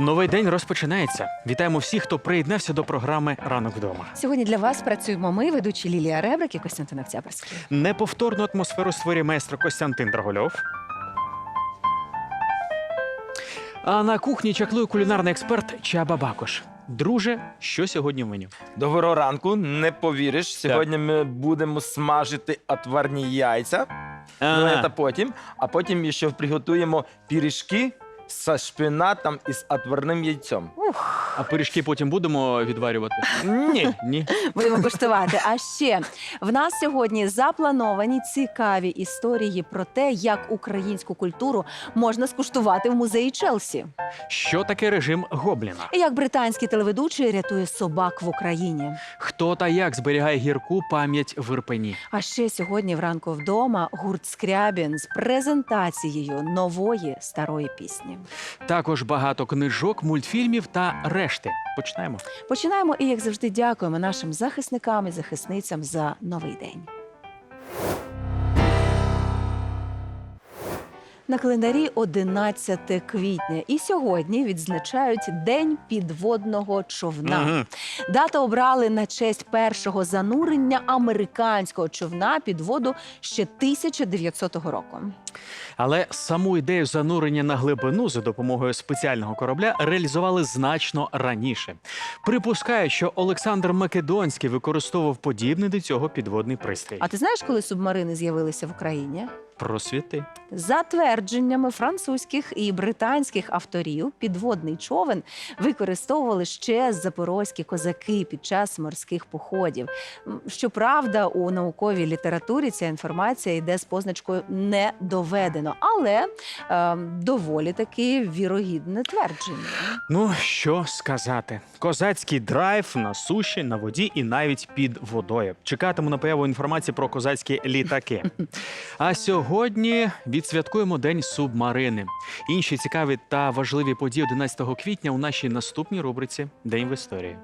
Новий день розпочинається. Вітаємо всіх, хто приєднався до програми Ранок вдома. Сьогодні для вас працюємо ми, ведучі Лілія Ребрик і Костянтин Октябрьський. Неповторну атмосферу створює майстер Костянтин Драгольов. А на кухні чаклує кулінарний експерт Чаба Бакош. Друже, що сьогодні в меню? Доброго ранку, не повіриш. Сьогодні ми будемо смажити отварні яйця. Ну, це потім. А потім ще приготуємо пиріжки з шпинатом і з отварним яйцем. А пиріжки потім будемо відварювати? Ні. Ні. Будемо коштувати. А ще в нас сьогодні заплановані цікаві історії про те, як українську культуру можна скуштувати в музеї Челсі, Що таке режим Гобліна? як британський телеведучий рятує собак в Україні. Хто та як зберігає гірку пам'ять в Ірпені? А ще сьогодні вранку вдома гурт Скрябін з презентацією нової старої пісні. Також багато книжок, мультфільмів та решти. Починаємо. Починаємо і, як завжди, дякуємо нашим захисникам і захисницям за новий день. На календарі 11 квітня, і сьогодні відзначають День підводного човна. Мгм. Дата обрали на честь першого занурення американського човна під воду ще 1900 року. Але саму ідею занурення на глибину за допомогою спеціального корабля реалізували значно раніше. Припускають, що Олександр Македонський використовував подібний до цього підводний пристрій. А ти знаєш, коли субмарини з'явилися в Україні? Просвіти. За твердженнями французьких і британських авторів, підводний човен використовували ще запорозькі козаки під час морських походів. Щоправда, у науковій літературі ця інформація йде з позначкою не доведено, але е, доволі таки вірогідне твердження. Ну що сказати, козацький драйв на суші, на воді і навіть під водою. Чекатиму на появу інформації про козацькі літаки. А сьогодні відсвяткуємо День субмарини. Інші цікаві та важливі події 11 квітня у нашій наступній рубриці День в історії.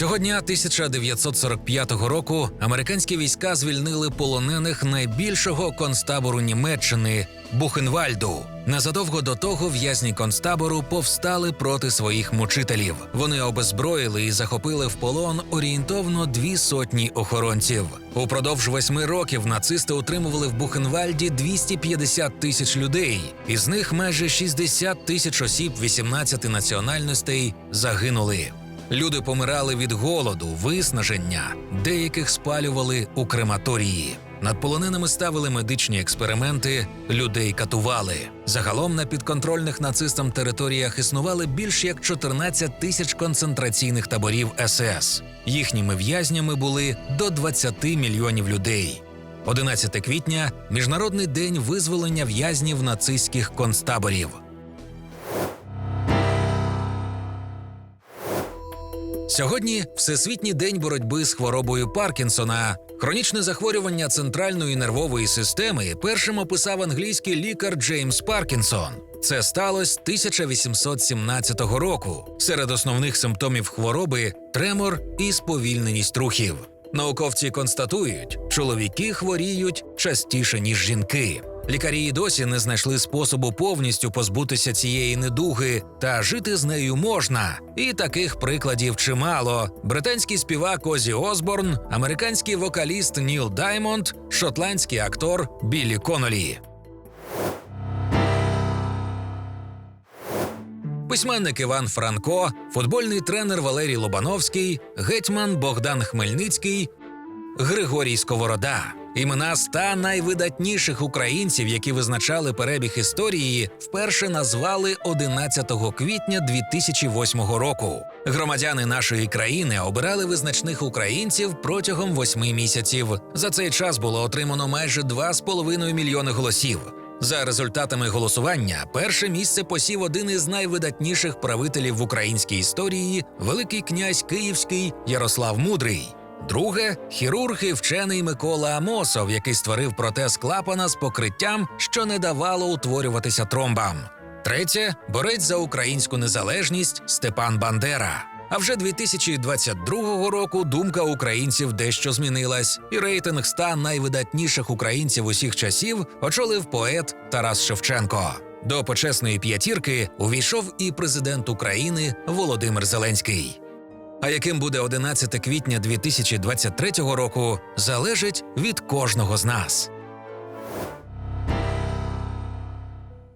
Цього дня 1945 року американські війська звільнили полонених найбільшого концтабору Німеччини Бухенвальду. Незадовго до того в'язні концтабору повстали проти своїх мучителів. Вони обезброїли і захопили в полон орієнтовно дві сотні охоронців. Упродовж восьми років нацисти утримували в Бухенвальді 250 тисяч людей. Із них майже 60 тисяч осіб 18 національностей загинули. Люди помирали від голоду, виснаження, деяких спалювали у крематорії. Над полоненими ставили медичні експерименти, людей катували. Загалом на підконтрольних нацистам територіях існували більш як 14 тисяч концентраційних таборів СС. Їхніми в'язнями були до 20 мільйонів людей. 11 квітня міжнародний день визволення в'язнів нацистських концтаборів. Сьогодні Всесвітній день боротьби з хворобою Паркінсона. Хронічне захворювання центральної нервової системи першим описав англійський лікар Джеймс Паркінсон. Це сталося 1817 року. Серед основних симптомів хвороби тремор і сповільненість рухів. Науковці констатують, чоловіки хворіють частіше ніж жінки. Лікарі й досі не знайшли способу повністю позбутися цієї недуги, та жити з нею можна. І таких прикладів чимало: британський співак Озі Осборн, американський вокаліст Ніл Даймонд, шотландський актор Біллі Конолі. Письменник Іван Франко, футбольний тренер Валерій Лобановський, гетьман Богдан Хмельницький, Григорій Сковорода. Імена ста найвидатніших українців, які визначали перебіг історії, вперше назвали 11 квітня 2008 року. Громадяни нашої країни обирали визначних українців протягом восьми місяців. За цей час було отримано майже 2,5 мільйони голосів. За результатами голосування, перше місце посів один із найвидатніших правителів в українській історії Великий князь Київський Ярослав Мудрий. Друге хірург і вчений Микола Амосов, який створив протез клапана з покриттям, що не давало утворюватися тромбам. Третє борець за українську незалежність Степан Бандера. А вже 2022 року думка українців дещо змінилась, і рейтинг 100 найвидатніших українців усіх часів очолив поет Тарас Шевченко. До почесної п'ятірки увійшов і президент України Володимир Зеленський. А яким буде 11 квітня 2023 року, залежить від кожного з нас.